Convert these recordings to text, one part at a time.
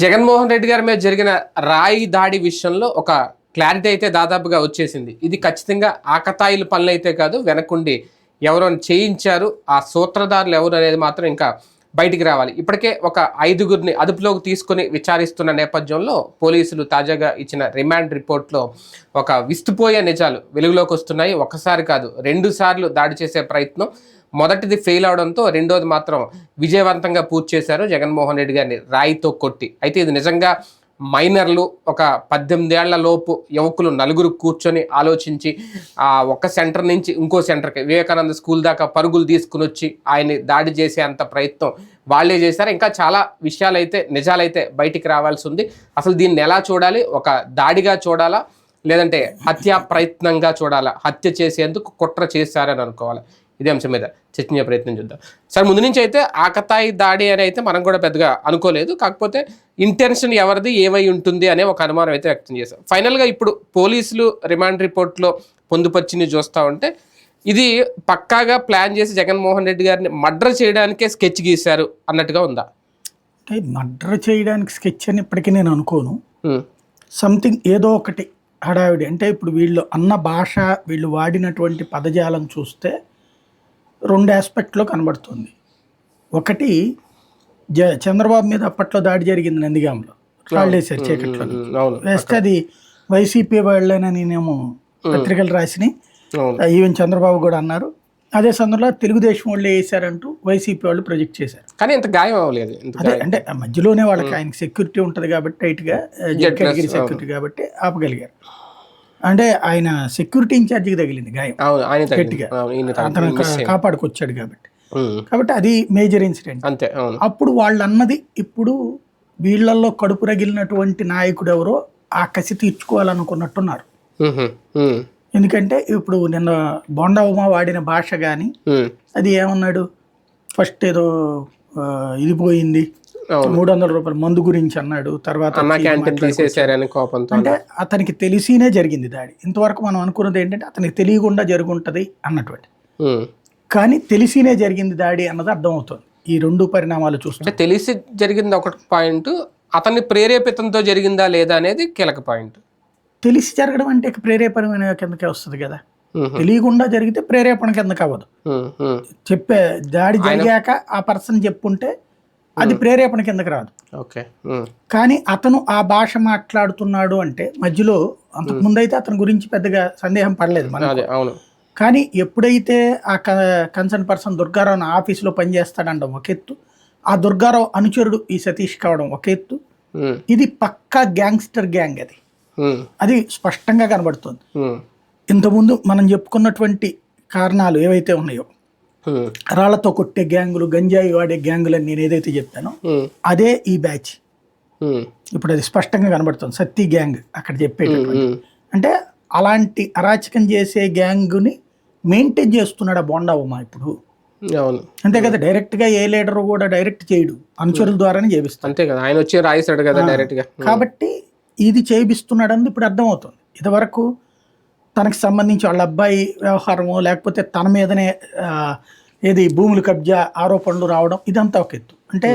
జగన్మోహన్ రెడ్డి గారి మీద జరిగిన రాయి దాడి విషయంలో ఒక క్లారిటీ అయితే దాదాపుగా వచ్చేసింది. ఇది ఖచ్చితంగా ఆకతాయిల పనులు అయితే కాదు వెనకుండి ఎవరో చేయించారు. ఆ సూత్రధారులు ఎవరు అనేది మాత్రం ఇంకా బయటికి రావాలి. ఇప్పటికే ఒక ఐదుగురిని అదుపులోకి తీసుకొని విచారిస్తున్న నేపథ్యంలో పోలీసులు తాజాగా ఇచ్చిన రిమాండ్ రిపోర్ట్లో ఒక విస్తుపోయే నిజాలు వెలుగులోకి వస్తున్నాయి. ఒకసారి కాదు రెండు సార్లు దాడి చేసే ప్రయత్నం. మొదటిది ఫెయిల్ అవడంతో రెండోది మాత్రం విజయవంతంగా పూర్తి చేశారు జగన్మోహన్ రెడ్డి గారిని రాయితో కొట్టి. అయితే ఇది నిజంగా మైనర్లు ఒక పద్దెనిమిదేళ్ళ లోపు యువకులు నలుగురు కూర్చొని ఆలోచించి ఆ ఒక సెంటర్ నుంచి ఇంకో సెంటర్కి వివేకానంద స్కూల్ దాకా పరుగులు తీసుకుని వచ్చి ఆయన్ని దాడి చేసే అంత ప్రయత్నం వాళ్ళే చేశారు. ఇంకా చాలా విషయాలైతే నిజాలైతే బయటికి రావాల్సి ఉంది. అసలు దీన్ని ఎలా చూడాలి? ఒక దాడిగా చూడాలా? లేదంటే హత్యా ప్రయత్నంగా చూడాలా? హత్య చేసేందుకు కుట్ర చేశారని అనుకోవాలి? ఇదే అంశం మీద చర్చించే ప్రయత్నం చూద్దాం. సార్ ముందు నుంచి అయితే ఆకతాయి దాడి అని అయితే మనం కూడా పెద్దగా అనుకోలేదు. కాకపోతే ఇంటెన్షన్ ఎవరిది ఏమై ఉంటుంది అనే ఒక అనుమానం అయితే వ్యక్తం చేశాం ఫైనల్గా ఇప్పుడు పోలీసులు రిమాండ్ రిపోర్ట్లో పొందుపరిచింది చూస్తూ ఉంటే ఇది పక్కాగా ప్లాన్ చేసి జగన్మోహన్ రెడ్డి గారిని మర్డర్ చేయడానికే స్కెచ్ గీశారు అన్నట్టుగా ఉందా? అంటే మర్డర్ చేయడానికి స్కెచ్ అని ఇప్పటికీ నేను అనుకోను. సంథింగ్ ఏదో ఒకటి హడావిడి. అంటే ఇప్పుడు వీళ్ళు అన్న భాష వీళ్ళు వాడినటువంటి పదజాలం చూస్తే రెండు ఆస్పెక్ట్లో కనబడుతుంది. ఒకటి జ చంద్రబాబు మీద అప్పట్లో దాడి జరిగింది నందిగాంలో రాళ్ళు వేశారు చీకట్లో వేస్తే అది వైసీపీ వాళ్ళేనని నేనేమో పత్రికలు రాసినాయి ఈవెన్ చంద్రబాబు కూడా అన్నారు. అదే సందర్భంలో తెలుగుదేశం వాళ్ళు వేసారంటూ వైసీపీ వాళ్ళు ప్రొజెక్ట్ చేశారు. కానీ ఇంత గాయం అవ్వలేదు. అదే అంటే ఆ మధ్యలోనే వాళ్ళకి ఆయనకి సెక్యూరిటీ ఉంటుంది కాబట్టి టైట్గా సెక్యూరిటీ కాబట్టి ఆపగలిగారు. అంటే ఆయన సెక్యూరిటీ ఇన్ఛార్జికి తగిలింది గాయం. ఆయన. కాపాడుకొచ్చాడు కాబట్టి. కాబట్టి అది మేజర్ ఇన్సిడెంట్ అంతే అప్పుడు వాళ్ళు అన్నది ఇప్పుడు వీళ్ళల్లో కడుపు రగిలినటువంటి నాయకుడు ఎవరో ఆ కసి తీర్చుకోవాలనుకున్నట్టున్నారు. ఎందుకంటే ఇప్పుడు నిన్న బొండా ఉమా వాడిన భాష కానీ అది ఏమన్నాడు? ఫస్ట్ ఏదో ఇది పోయింది. మూడు వందల రూపాయల మందు గురించి అన్నాడు తర్వాత తీసేశారని కోపంతో అంటే అతనికి తెలిసినే జరిగింది దాడి. ఇంతవరకు మనం అనుకున్నది ఏంటంటే అతనికి తెలియకుండా జరుగుంటది అన్నటువంటి. కానీ తెలిసినే జరిగింది దాడి అన్నది అర్థమవుతుంది. ఈ రెండు పరిణామాలు చూస్తే. తెలిసి జరిగింది ఒక పాయింట్ అతన్ని ప్రేరేపితంతో జరిగిందా లేదా అనేది కీలక పాయింట్. తెలిసి జరగడం అంటే ప్రేరేపణమైన కిందకే వస్తుంది కదా. తెలియకుండా జరిగితే ప్రేరేపణ కిందకి అవ్వదు. చెప్పే దాడి జరిగాక ఆ పర్సన్ చెప్పుంటే అది ప్రేరేపణ కిందకి రాదు. ఓకే ఉమ్, కానీ అతను ఆ భాష మాట్లాడుతున్నాడు అంటే మధ్యలో అంతకు ముందైతే అతని గురించి పెద్దగా సందేహం పడలేదు అవును. కానీ ఎప్పుడైతే ఆ కన్సర్న్ పర్సన్ దుర్గారావు ఆఫీసులో పనిచేస్తాడండం ఒక ఎత్తు ఆ దుర్గారావు అనుచరుడు ఈ సతీష్ కావడం ఒక ఎత్తు. ఇది పక్కా గ్యాంగ్స్టర్ గ్యాంగ్ అది. అది స్పష్టంగా కనబడుతుంది. ఇంతకుముందు మనం చెప్పుకున్నటువంటి కారణాలు ఏవైతే ఉన్నాయో రాళ్ళతో కొట్టే గ్యాంగులు గంజాయి వాడే గ్యాంగులు అని నేను ఏదైతే చెప్తానో ఉమ్, అదే ఈ బ్యాచ్. ఇప్పుడు అది స్పష్టంగా కనబడుతుంది. సత్తి గ్యాంగ్ అక్కడ చెప్పేటటువంటి. అంటే అలాంటి అరాచకం చేసే గ్యాంగ్ని మెయింటైన్ చేస్తున్నాడు ఆ బోండా ఉమా ఇప్పుడు. అంతే కదా డైరెక్ట్గా ఏ లీడర్ కూడా డైరెక్ట్ చేయడు. అనుచరుల ద్వారానే చేపిస్తాడు. అంతే కదా ఆయన వచ్చి రాయిస్తాడు కదా డైరెక్ట్గా కాబట్టి ఇది చేపిస్తున్నాడు అని ఇప్పుడు అర్థమవుతుంది. ఇదివరకు తనకు సంబంధించి వాళ్ళ అబ్బాయి వ్యవహారము లేకపోతే తన మీదనే ఏది భూములు కబ్జా ఆరోపణలు రావడం ఇదంతా ఒక ఎత్తు. అంటే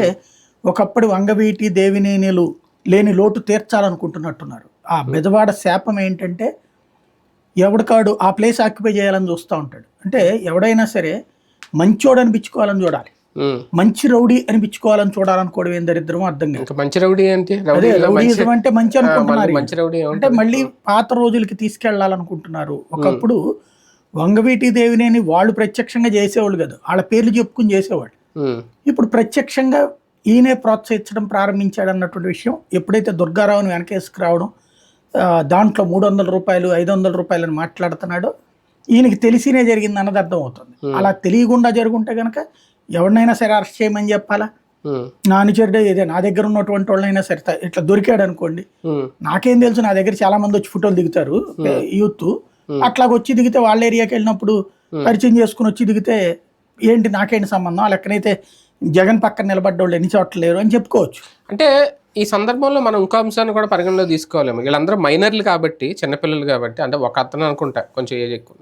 ఒకప్పుడు వంగవీటి దేవినేనిలు లేని లోటు తీర్చాలనుకుంటున్నట్టున్నారు. ఆ బెదవాడ శాపం ఏంటంటే ఎవడికాడు ఆ ప్లేస్ ఆక్యుపై చేయాలని చూస్తూ ఉంటాడు. అంటే ఎవడైనా సరే మంచోడు అనిపించుకోవాలని చూడాలి. మంచి రౌడీ అనిపించుకోవాలని చూడాలనుకోవడం ఏం దరిద్రమో అర్థం కాదు. మంచి రౌడీ మంచి రౌడీజం అంటే మంచి అనుకుంటున్నారు. మంచి రౌడీ అంటే? మళ్ళీ పాత రోజులకి తీసుకెళ్ళాలనుకుంటున్నారు. ఒకప్పుడు వంగవీటి దేవినేని వాళ్ళు ప్రత్యక్షంగా చేసేవాళ్ళు కదా. వాళ్ళ పేర్లు చెప్పుకుని చేసేవాళ్ళు. ఉమ్, ఇప్పుడు ప్రత్యక్షంగా ఈయనే ప్రోత్సహించడం ప్రారంభించాడు అన్నటువంటి విషయం ఎప్పుడైతే దుర్గారావుని వెనకేసుకురావడం ఆ, దాంట్లో మూడు వందల రూపాయలు ఐదు వందల రూపాయలు అని మాట్లాడుతున్నాడో ఈయనకి తెలిసినే జరిగింది అన్నది అర్థం అవుతుంది అలా తెలియకుండా జరుగుంటే కనుక ఎవరినైనా సరే అరెస్ట్ చేయమని చెప్పాలా? నా అనుచరుడే ఇదే నా దగ్గర ఉన్నటువంటి వాళ్ళైనా సరే ఇట్లా దొరికాడు అనుకోండి నాకేం తెలుసు నా దగ్గర చాలా మంది వచ్చి ఫోటోలు దిగుతారు యూత్. అట్లా వచ్చి దిగితే వాళ్ళ ఏరియాకి వెళ్ళినప్పుడు పరిచయం చేసుకుని వచ్చి దిగితే ఏంటి నాకేంటి సంబంధం? ఆ లెక్కనైతే జగన్ పక్కన నిలబడ్డోళ్ళు ఎన్ని చోట్ల లేరు అని చెప్పుకోవచ్చు. అంటే ఈ సందర్భంలో మనం ఇంకో అంశాన్ని కూడా పరిగణలో తీసుకోలేము వీళ్ళందరూ మైనర్లు కాబట్టి చిన్నపిల్లలు కాబట్టి అంటే ఒక అతను అనుకుంటా కొంచెం ఏజ్ ఎక్కువ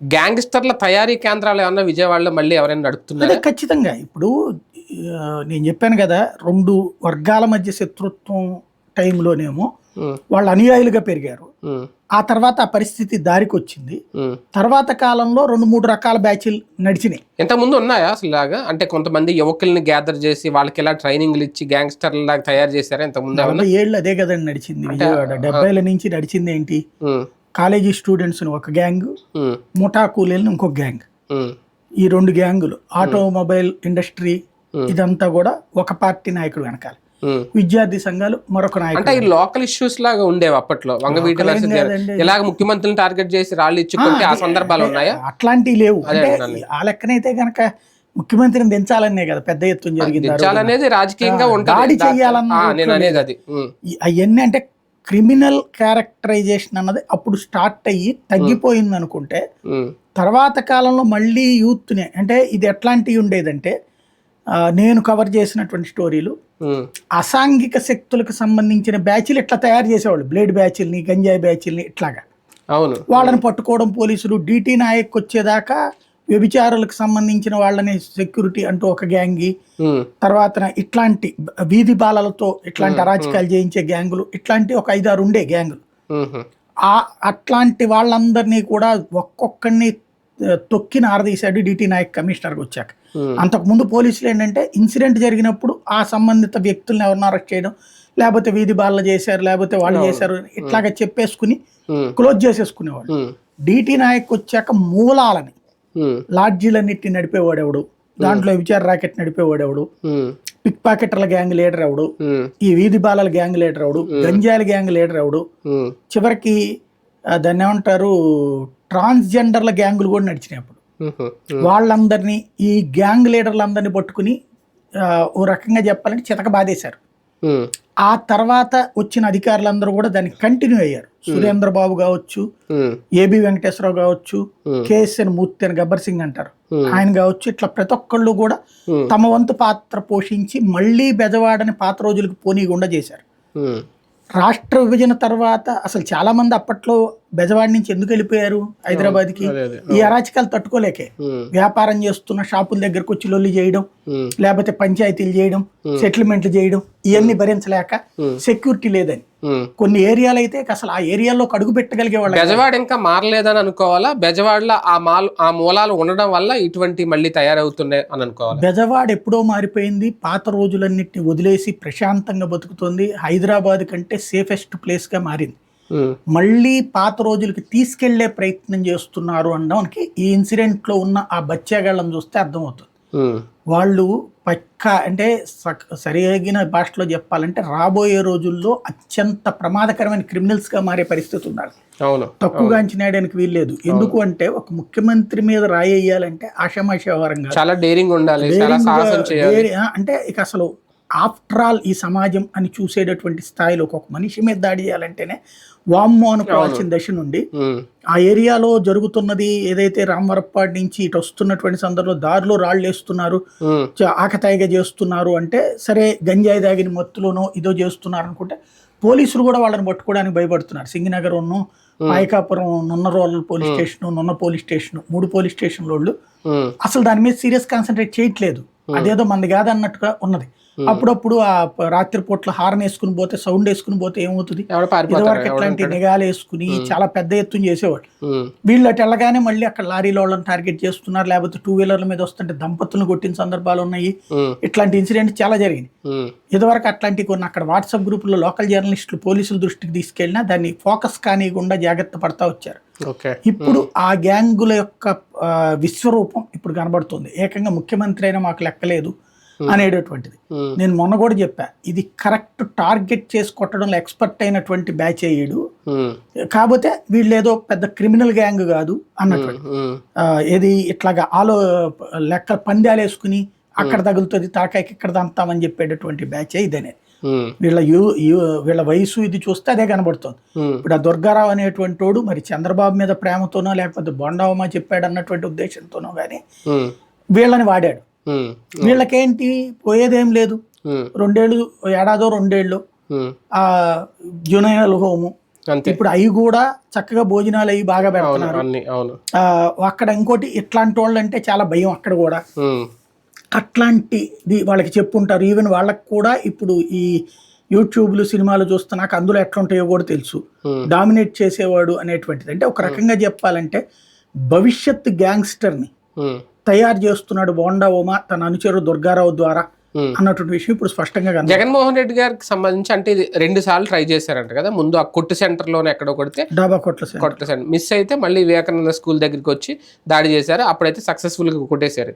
గ్యాంగ్స్టర్ల తయారీ కేంద్రాలు ఏమన్నా విజయవాడలో మళ్ళీ ఎవరైనా నడుపుతున్నారా? ఖచ్చితంగా. ఇప్పుడు నేను చెప్పాను కదా రెండు వర్గాల మధ్య శత్రుత్వం టైంలోనేమో వాళ్ళు అనుయాయులుగా పెరిగారు. ఆ తర్వాత ఆ పరిస్థితి దారికి వచ్చింది. తర్వాత కాలంలో రెండు మూడు రకాల బ్యాచ్లు నడిచినాయి. ఇంతకుముందు ఉన్నాయా అసలు ఇలాగా అంటే కొంతమంది యువకుల్ని గ్యాదర్ చేసి వాళ్ళకి ఇలా ట్రైనింగ్లు ఇచ్చి గ్యాంగ్స్టర్ల లాగా తయారు చేశారా ఇంతకుముందు నలభై ఏళ్ళు అదే కదండి నడిచింది డెబ్బైల నుంచి నడిచింది ఏంటి? కాలేజీ స్టూడెంట్స్ ఒక గ్యాంగ్ ముఠా కూలీలను ఇంకొక గ్యాంగ్. ఈ రెండు గ్యాంగులు ఆటోమొబైల్ ఇండస్ట్రీ ఇదంతా కూడా ఒక పార్టీ నాయకుడు వెనకాల. విద్యార్థి సంఘాలు మరొక నాయకుడు ఈ లోకల్ ఇష్యూస్ లాగా ఉండేవి అప్పట్లో. వంగవీటి. ఇలాగ ముఖ్యమంత్రిని టార్గెట్ చేసి రాళ్ళు ఇచ్చుకుంటే ఆ సందర్భాలు ఉన్నాయా? అట్లాంటివి లేవు. ఆ లెక్కనైతే గనక ముఖ్యమంత్రిని దించాలనే కదా పెద్ద ఎత్తున జరిగింది రాజకీయంగా దాడి దా- చెయ్యాలన్న ఆ, నేను ఒట్లు అనేది అది. ఉమ్, ఈ- అవన్నీ అంటే క్రిమినల్ క్యారెక్టరైజేషన్ అన్నది అప్పుడు స్టార్ట్ అయ్యి తగ్గిపోయింది అనుకుంటే తర్వాత కాలంలో మళ్ళీ యూత్ని అంటే ఇది ఎట్లాంటివి ఉండేదంటే నేను కవర్ చేసినటువంటి స్టోరీలు అసాంఘిక శక్తులకు సంబంధించిన బ్యాచ్లు ఇట్లా తయారు చేసేవాళ్ళు. బ్లేడ్ బ్యాచ్ల్ని గంజాయి బ్యాచ్ల్ని ఇట్లాగా. అవును. వాళ్ళని పట్టుకోవడం పోలీసులు డీటీ నాయక్ వచ్చేదాకా వ్యభిచారులకు సంబంధించిన వాళ్ళని సెక్యూరిటీ అంటూ ఒక గ్యాంగి తర్వాత ఇట్లాంటి వీధి బాలలతో ఇట్లాంటి అరాచకాలు చేయించే గ్యాంగులు ఇట్లాంటి ఒక ఐదారు ఉండే గ్యాంగులు. ఆ అట్లాంటి వాళ్ళందరినీ కూడా ఒక్కొక్కరిని తొక్కి నారదీశాడు డిటి నాయక్ కమిషనర్కి వచ్చాక. ఉమ్, అంతకుముందు పోలీసులు ఏంటంటే ఇన్సిడెంట్ జరిగినప్పుడు ఆ సంబంధిత వ్యక్తులను ఎవరిని అరెస్ట్ చేయడం లేకపోతే వీధి బాలలు చేశారు లేకపోతే వాళ్ళు చేశారు ఇట్లాగా చెప్పేసుకుని క్లోజ్ చేసేసుకునేవాడు డిటి నాయక్ వచ్చాక మూలాలని లాడ్జీలన్నిటిని నడిపేవాడెవడు? దాంట్లో విచార రాకెట్ నడిపేవాడెవడు? ఉమ్, పిక్ పాకెటర్ల గ్యాంగ్ లీడర్ ఎవడు? ఈ వీధి బాలల గ్యాంగ్ లీడర్ ఎవడు? గంజాయిల గ్యాంగ్ లీడర్ ఎవడు? చివరికి దాన్ని ఏమంటారు? ట్రాన్స్జెండర్ల గ్యాంగులు కూడా నడిచినాయి అప్పుడు. వాళ్ళందరినీ ఈ గ్యాంగ్ లీడర్లందరినీ పట్టుకుని ఓ రకంగా చెప్పాలంటే చితక బాధేశారు. ఆ తర్వాత వచ్చిన అధికారులందరూ కూడా దాన్ని కంటిన్యూ అయ్యారు. సురేంద్ర బాబు కావచ్చు ఏబి వెంకటేశ్వరరావు కావచ్చు. కేఎస్ఎన్ మూర్తి అని గబ్బర్ సింగ్ అంటారు. ఆయన కావచ్చు ఇట్లా ప్రతి ఒక్కళ్ళు కూడా. తమ వంతు పాత్ర పోషించి మళ్ళీ బెజవాడని పాత రోజులకు పోనీయకుండా చేశారు. రాష్ట్ర విభజన తర్వాత అసలు చాలా మంది అప్పట్లో బెజవాడ నుంచి ఎందుకు వెళ్ళిపోయారు హైదరాబాద్కి? ఈ అరాచకాలు తట్టుకోలేకే. వ్యాపారం చేస్తున్న షాపుల దగ్గరకు వచ్చి లొల్లి చేయడం లేకపోతే పంచాయతీలు చేయడం సెటిల్మెంట్లు చేయడం ఇవన్నీ భరించలేక సెక్యూరిటీ లేదని. కొన్ని ఏరియాలు అయితే అసలు ఆ ఏరియాలో అడుగు పెట్టగలిగే వాళ్ళు బెజవాడ ఇంకా మారలేదని అనుకోవాలా? బెజవాడలో ఆ మాల్ ఆ మూలాలు ఉండడం వల్ల ఇటువంటి మళ్ళీ తయారవుతున్నాయి అని అనుకోవాలి? బెజవాడ ఎప్పుడో మారిపోయింది. పాత రోజులన్నిటిని వదిలేసి ప్రశాంతంగా బతుకుతుంది. హైదరాబాద్ కంటే సేఫెస్ట్ ప్లేస్గా మారింది. మళ్ళీ పాత రోజులకి తీసుకెళ్ళే ప్రయత్నం చేస్తున్నారు అనడానికి ఈ ఇన్సిడెంట్లో ఉన్న ఆ బచ్చాగాళ్ళని చూస్తే అర్థమవుతుంది. వాళ్ళు పక్కా అంటే సరిగిన భాషలో చెప్పాలంటే రాబోయే రోజుల్లో అత్యంత ప్రమాదకరమైన క్రిమినల్స్గా మారే పరిస్థితి ఉన్నారు తక్కువగా అంచనా వేయడానికి వీల్లేదు. ఎందుకు అంటే ఒక ముఖ్యమంత్రి మీద రాయి వేయాలంటే ఆషామాషి చాలా డేరింగ్ ఉండాలి గా- అంటే ఇక అసలు ఆఫ్టర్ ఆల్ ఈ సమాజం అని చూసేటటువంటి స్థాయిలో ఒక మనిషి మీద దాడి చేయాలంటేనే వామ్మో అనుకోవాల్సిన దశ నుండి ఆ ఏరియాలో జరుగుతున్నది ఏదైతే రామవరప్పాడి నుంచి ఇటు వస్తున్నటువంటి సందర్భంలో దారిలో రాళ్ళు వేస్తున్నారు ఆకతాయిగా చేస్తున్నారు అంటే సరే గంజాయి దాగిన మత్తులోనో ఇదో చేస్తున్నారు అనుకుంటే పోలీసులు కూడా వాళ్ళని పట్టుకోవడానికి భయపడుతున్నారు. సింగనగర్ ఉన్ను Payakapuram Nunna rural police station Nunna police station మూడు పోలీస్ స్టేషన్ వాళ్ళు అసలు దాని మీద సీరియస్ కాన్సన్ట్రేట్ చేయట్లేదు. అదేదో మంది కాదన్నట్టుగా ఉన్నది. అప్పుడప్పుడు ఆ ప- రాత్రిపూట్ల హార్న్ వేసుకుని పోతే సౌండ్ వేసుకుని పోతే ఏమవుతుంది? ఇదివరకు ఇట్లాంటి నిఘాలు వేసుకుని చాలా పెద్ద ఎత్తున చేసేవాళ్ళు. ఉమ్, వీళ్ళు అటు వెళ్ళగానే మళ్ళీ అక్కడ లారీలో వాళ్ళని టార్గెట్ చేస్తున్నారు లేకపోతే టూ వీలర్ల మీద వస్తుంటే దంపతులను కొట్టిన సందర్భాలు ఉన్నాయి. ఇట్లాంటి ఇన్సిడెంట్ చాలా జరిగింది. ఇదివరకు అట్లాంటి కొన్ని అక్కడ వాట్సాప్ గ్రూపుల్లో లోకల్ జర్నలిస్టులు పోలీసుల దృష్టికి తీసుకెళ్ళినా దాన్ని ఫోకస్ కానియకుండా జాగ్రత్త పడతా వచ్చారు. ఇప్పుడు ఆ గ్యాంగుల యొక్క విశ్వరూపం ఇప్పుడు కనబడుతుంది. ఏకంగా ముఖ్యమంత్రి అయినా మాకు లెక్కలేదు అనేటటువంటిది. నేను మొన్న కూడా చెప్పా ఇది కరెక్ట్ టార్గెట్ చేసి కొట్టడంలో ఎక్స్పర్ట్ అయినటువంటి బ్యాచ్ అయ్యాడు కాకపోతే వీళ్ళు ఏదో పెద్ద క్రిమినల్ గ్యాంగ్ కాదు అన్నటువంటి. ఆ, ఏది ఇట్లాగా ఆలో లెక్క పందాలు వేసుకుని అక్కడ తగులుతుంది తాకాయకి ఇక్కడ దంతామని చెప్పేటటువంటి బ్యాచ్ ఇదనేది వీళ్ళ యూ వీళ్ళ వయసు ఇది చూస్తే అదే కనబడుతుంది. ఇప్పుడు ఆ దుర్గారావు అనేటువంటి వాడు మరి చంద్రబాబు మీద ప్రేమతోనో లేకపోతే బొండావమా చెప్పాడు అన్నటువంటి ఉద్దేశంతోనో కానీ వీళ్ళని వాడాడు. వీళ్ళకేంటి? పోయేదేం లేదు. రెండేళ్ళు ఏడాదో రెండేళ్ళు ఆ జునైనల్ హోము. ఇప్పుడు అవి కూడా చక్కగా భోజనాలు అవి బాగా పెడుతున్నారు. అక్కడ ఇంకోటి ఇట్లాంటి వాళ్ళు అంటే చాలా భయం అక్కడ కూడా. అట్లాంటిది వాళ్ళకి చెప్పుంటారు. ఈవెన్ వాళ్ళకి కూడా ఇప్పుడు ఈ యూట్యూబ్లు సినిమాలు చూస్తున్నాక అందులో ఎట్లా ఉంటాయో కూడా తెలుసు. డామినేట్ చేసేవాడు అనేటువంటిది. అంటే ఒక రకంగా చెప్పాలంటే భవిష్యత్ గ్యాంగ్స్టర్ని ఉమ్, తయారు చేస్తున్నాడు బోండా ఉమా తన అనుచరుడు దుర్గారావు ద్వారా. అన్నటువంటి విషయం ఇప్పుడు స్పష్టంగా. జగన్మోహన్ రెడ్డి గారికి సంబంధించి అంటే ఇది రెండు సార్లు ట్రై చేశారంట కదా. ముందు ఆ కొట్టు సెంటర్లోనే ఎక్కడో కొడితే డాబా కొట్ల. కొట్ట సెంటర్. మిస్ అయితే మళ్ళీ వివేకానంద స్కూల్ దగ్గరికి వచ్చి దాడి చేశారు. అప్పుడైతే సక్సెస్ఫుల్గా కొట్టేశారు.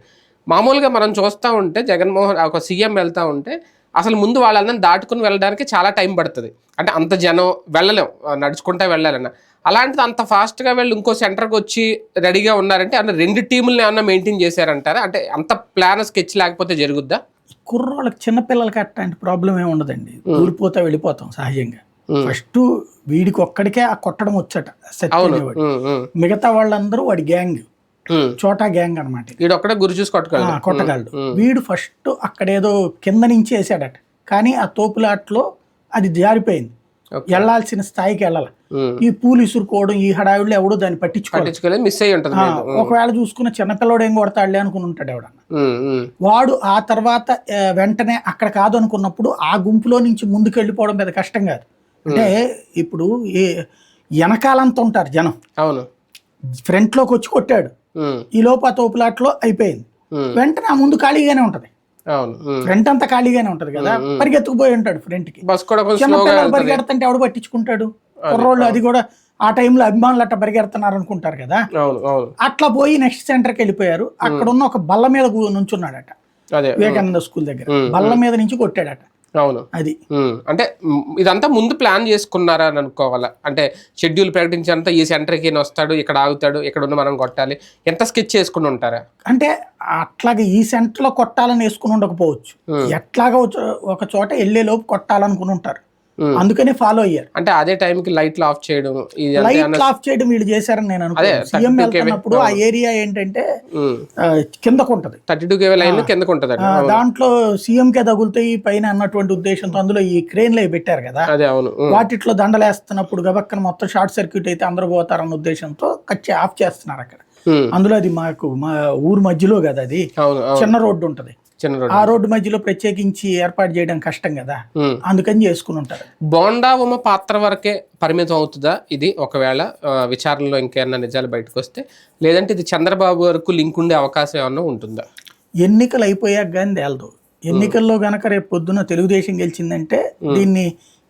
మామూలుగా మనం చూస్తూ ఉంటే జగన్మోహన్ ఒక సీఎం వెళ్తా ఉంటే అసలు ముందు వాళ్ళందరిని దాటుకుని వెళ్ళడానికి చాలా టైం పడుతుంది. అంటే అంత జనం వెళ్ళలేం నడుచుకుంటా వెళ్ళాలన్న. అలాంటిది అంత fast గా వెళ్ళి ఇంకో సెంటర్కి వచ్చి రెడీగా ఉన్నారంటే అంటే రెండు టీముల్ని ఏమన్నా మెయింటైన్ చేశారంటారా? అంటే అంత ప్లాన్ స్కెచ్ లేకపోతే జరుగుద్దా? కుర్రోళ్ళకి చిన్నపిల్లలకి అట్లాంటి ప్రాబ్లం ఏమి ఉండదండి. దూరిపోతా వెళ్ళిపోతాం సహజంగా. ఫస్ట్ వీడికి ఒక్కడికే ఆ కొట్టడం వచ్చట సత్య మిగతా వాళ్ళందరూ వాడి గ్యాంగ్. చోటా గ్యాంగ్ అనమాట వీడు ఒక్కడే గురి చూసి కొట్టుకోవాలి కొట్టగలడు. వీడు ఫస్ట్ అక్కడేదో కింద నుంచి వేసాడట. కానీ ఆ తోపులాట్లో అది జారిపోయింది. Okay. వెళ్ళాల్సిన స్థాయికి వెళ్ళాలి. ఈ పూలు ఇసురుకోవడం ఈ హడావిడిలో ఎవడో దాన్ని పట్టించుకోవాలి పట్టించుకోలేదు మిస్ అయ్యి ఉంటుంది ఒకవేళ చూసుకున్న చిన్నపిల్లడు ఏం కొడతాడులే అనుకుని ఉంటాడు ఎవడన్నా. వాడు ఆ తర్వాత వెంటనే అక్కడ కాదు అనుకున్నప్పుడు ఆ గుంపులో నుంచి ముందుకు వెళ్ళిపోవడం పెద్ద కష్టం కాదు. అంటే ఇప్పుడు ఏ వెనకాలంతా ఉంటారు జనం. అవును. ఫ్రంట్లోకి వచ్చి కొట్టాడు. ఈ లోపు ఆ తోపులాట్లో అయిపోయింది వెంటనే ఆ ముందు ఖాళీగానే ఉంటది. ఫ్రంట్ అంతా ఖాళీగానే ఉంటది కదా. పరిగెత్తుకుపోయి ఉంటాడు ఫ్రంట్కి బస్ కూడా కొంచెం చిన్న స్లోగా పిల్లలు వెళ్తుంది. పరిగెడుతుంటే ఎవడు పట్టించుకుంటాడు? కుర్రోళ్ళు అది కూడా ఆ టైంలో అభిమానులు అట్ట పరిగెడుతున్నారు అనుకుంటారు కదా అట్లా పోయి నెక్స్ట్ సెంటర్కి వెళ్ళిపోయారు. అక్కడ ఉన్న ఒక బల్ల మీద కూ- నుంచున్నాడట. వివేకానంద స్కూల్ దగ్గర. బల్ల మీద నుంచి కొట్టాడట. అవును. అది. అంటే ఇదంతా ముందు ప్లాన్ చేసుకున్నారా అని అనుకోవాలా? అంటే షెడ్యూల్ ప్రకటించేంత ఈ సెంటర్కి ఈయన వస్తాడు ఇక్కడ ఆగుతాడు ఇక్కడ ఉన్న మనం కొట్టాలి. ఎంత స్కెచ్ చేసుకుని ఉంటారా? అంటే అట్లాగే ఈ సెంటర్లో కొట్టాలని వేసుకుని ఉండకపోవచ్చు. ఎట్లాగా ఒక చోట వెళ్ళే లోపు కొట్టాలనుకుని ఉంటారు. అందుకనే ఫాలో అయ్యారు. అంటే అదే టైంకి లైట్లు ఆఫ్ చేయడం లైట్ ఆఫ్ చేయడం వీళ్ళు చేశారని నేను అనుకున్నాను సీఎం 32 KV. వెళ్తున్నప్పుడు ఆ ఏరియా ఏంటంటే కిందకు ఉంటది థర్టీ టూ కేవీ లైన్ కిందకు ఉంటుంది దాంట్లో సీఎం కే తగులుతాయి పైన అన్నటువంటి ఉద్దేశంతో అందులో ఈ క్రేన్లు అవి పెట్టారు కదా. అదే అవును. ఉమ్, వాటిట్లో దండలేస్తున్నప్పుడు గబక్కన మొత్తం షార్ట్ సర్క్యూట్ అయితే అందరూ పోతారన్న ఉద్దేశంతో కచ్చి ఆఫ్ చేస్తున్నారు అక్కడ. ఉమ్, అందులో అది మాకు మా ఊరు మధ్యలో కదా అది. చిన్న రోడ్డు ఉంటది. ఆ రోడ్డు మధ్యలో ప్రత్యేకించి ఏర్పాటు చేయడం కష్టం కదా. అందుకని చేసుకుని ఉంటారు. బోండా ఉమ పాత్ర వరకే పరిమితం అవుతుందా ఇది ఒకవేళ విచారణలో ఇంకేమన్నా నిజాలు బయటకు వస్తే? లేదంటే ఇది చంద్రబాబు వరకు లింక్ ఉండే అవకాశం ఏమన్నా ఉంటుందా? ఎన్నికలు అయిపోయాక కానీ తేలదు. ఎన్నికల్లో గనక రేపు పొద్దున తెలుగుదేశం గెలిచిందంటే దీన్ని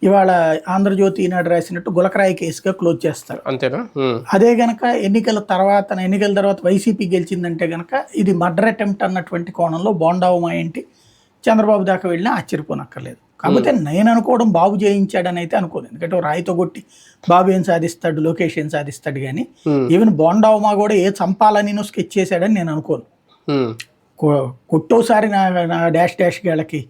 ఇవాళ ఆంధ్రజ్యోతి ఈనాడు రాసినట్టు గులకరాయి కేసుగా క్లోజ్ చేస్తారు. అంతేనా? అదే గనక ఎన్నికల తర్వాత ఎన్నికల తర్వాత వైసీపీ గెలిచిందంటే గనక ఇది మర్డర్ అటెంప్ట్ అన్నటువంటి కోణంలో బోండావమా ఏంటి? చంద్రబాబు దాకా వెళ్ళినా ఆశ్చర్యపోనక్కర్లేదు. కాకపోతే నేను అనుకోవడం బాబు చేయించాడని అయితే అనుకోను. ఎందుకంటే రాయితో కొట్టి బాబు ఏం సాధిస్తాడు లోకేష్ ఏం సాధిస్తాడు కానీ ఈవెన్ బోండావమా కూడా ఏ చంపాలని స్కెచ్ చేశాడని నేను అనుకోను. కొట్టోసారి నా డాష్ డాష్ గేళ్ళకి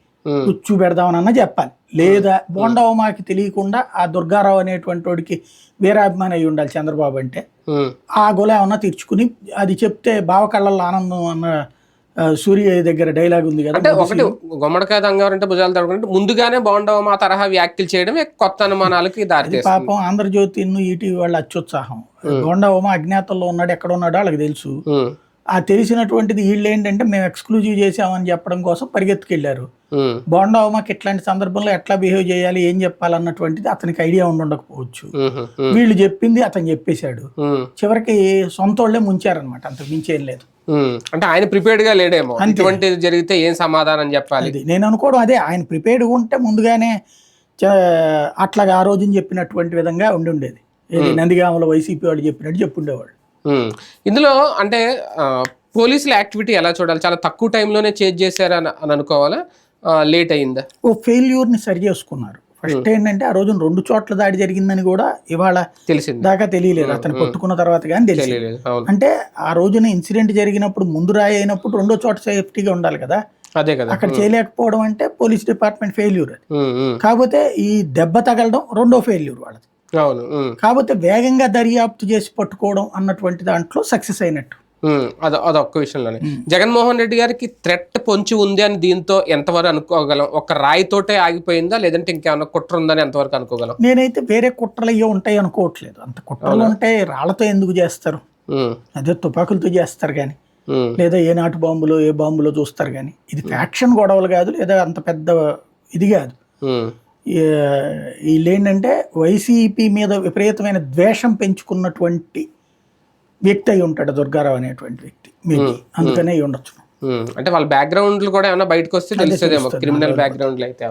కూర్చు పెడదామనన్నా చెప్పాలి. లేదా బోండావమాకి తెలియకుండా ఆ దుర్గారావు అనేటువంటి వాడికి వీరాభిమాని అయి ఉండాలి చంద్రబాబు అంటే. ఆ గొల ఏమన్నా తీర్చుకుని అది చెప్తే బావ కళ్ళల్లో ఆనందం అన్న సూర్య దగ్గర డైలాగ్ ఉంది కదా అంటే ఒకటి గుమ్మడికాయ దంగారంటే భుజాలు తడుకుంటే ముందుగానే బాగుండవు మా తరహా వ్యాఖ్యలు చేయడం కొత్త అనుమానాలకి దారితీస్తుంది. పాపం ఆంధ్రజ్యోతి ఈటీవీ వాళ్ళ అత్యుత్సాహం. బోండావమ అజ్ఞాతంలో ఉన్నాడు ఎక్కడ ఉన్నాడో వాళ్ళకి తెలుసు. ఆ తెలిసినటువంటిది వీళ్ళు ఏంటంటే మేము ఎక్స్క్లూజివ్ చేసామని చెప్పడం కోసం పరిగెత్తుకెళ్ళారు. ఉమ్, బోండావమాకి ఇట్లాంటి సందర్భంలో ఎట్లా బిహేవ్ చేయాలి ఏం చెప్పాలన్నటువంటిది అతనికి ఐడియా ఉండి ఉండకపోవచ్చు వీళ్ళు చెప్పింది అతను చెప్పేశాడు. చివరికి సొంతోళ్ళే ముంచారనమాట అంతకు మించేం లేదు. ఉమ్. అంటే ఆయన ప్రిపేర్డ్గా లేడేమో ఇటువంటిది జరిగితే ఏం సమాధానం చెప్పాలి? నేను అనుకోవడం అదే ఆయన ప్రిపేర్డ్ ఉంటే ముందుగానే అట్లాగా ఆ రోజున చెప్పినటువంటి విధంగా ఉండి ఉండేది. నందిగామలో వైసీపీ వాళ్ళు చెప్పినట్టు చెప్పుండేవాళ్ళు. ఉమ్. ఇందులో అంటే పోలీసుల యాక్టివిటీ ఎలా చూడాలి? చాలా తక్కువ టైంలోనే చేజ్ చేశారు అని అని అనుకోవాలా? లేట్ అయిందా? ఓ ఫెయిల్యూర్ని సరి చేసుకున్నారు. ఫస్ట్ ఏంటంటే ఆ రోజున రెండు చోట్ల దాడి జరిగిందని కూడా ఇవాళ తెలిసింది. దాకా తెలియలేదు. అతను పట్టుకున్న తర్వాత కానీ తెలియలేదు. అంటే ఆ రోజున ఇన్సిడెంట్ జరిగినప్పుడు ముందు రాయి అయినప్పుడు రెండో చోట సేఫ్టీగా ఉండాలి కదా? అదే కదా. అక్కడ చేయలేకపోవడం అంటే పోలీస్ డిపార్ట్మెంట్ ఫెయిల్యూర్. అది. కాకపోతే ఈ దెబ్బ తగలడం రెండో ఫెయిల్యూర్ వాళ్ళది. అవును. కాకపోతే వేగంగా దర్యాప్తు చేసి పట్టుకోవడం అన్నటువంటి దాంట్లో సక్సెస్ అయినట్టు. అదొక్క విషయంలోనే. జగన్మోహన్ రెడ్డి గారికి థ్రెట్ పొంచి ఉంది అని దీంతో ఎంతవరకు అనుకోగలం? ఒక రాయితోటే ఆగిపోయిందా? లేదంటే ఇంకేమైనా కుట్ర ఉందని ఎంతవరకు అనుకోగలం? నేనైతే వేరే కుట్రలు అయ్యో ఉంటాయి అనుకోవట్లేదు. అంత కుట్రలు ఉంటే రాళ్ళతో ఎందుకు చేస్తారు? అదే తుపాకులతో చేస్తారు కానీ లేదా ఏ నాటు బాంబులో ఏ బాంబులో చూస్తారు కానీ ఇది ఫ్యాక్షన్ గొడవలు కాదు లేదా అంత పెద్ద ఇది కాదు. ఉమ్, ఈ- వీళ్ళు ఏంటంటే వైసీపీ మీద విపరీతమైన ద్వేషం పెంచుకున్నటువంటి వ్యక్తి అయి ఉంటాడు దుర్గారావు అనేటువంటి వ్యక్తి మేబీ అందుకనే అయి ఉండొచ్చు. అంటే వాళ్ళ బ్యాక్గ్రౌండ్లు కూడా ఏమైనా బయటకు వస్తే తెలుస్తుందేమో క్రిమినల్ బ్యాక్గ్రౌండ్లు అయితే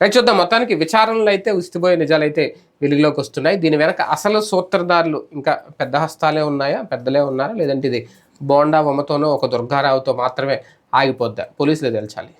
రైట్ చూద్దాం. మొత్తానికి విచారణలు అయితే ఉస్తిపోయే నిజాలు అయితే వెలుగులోకి వస్తున్నాయి. దీని వెనక అసలు సూత్రధారులు ఇంకా పెద్ద హస్తాలే ఉన్నాయా? పెద్దలే ఉన్నారా? లేదంటే ఇది బోండా బొమ్మతోనో ఒక దుర్గారావుతో మాత్రమే ఆగిపోద్దా? పోలీసులు తేల్చాలి.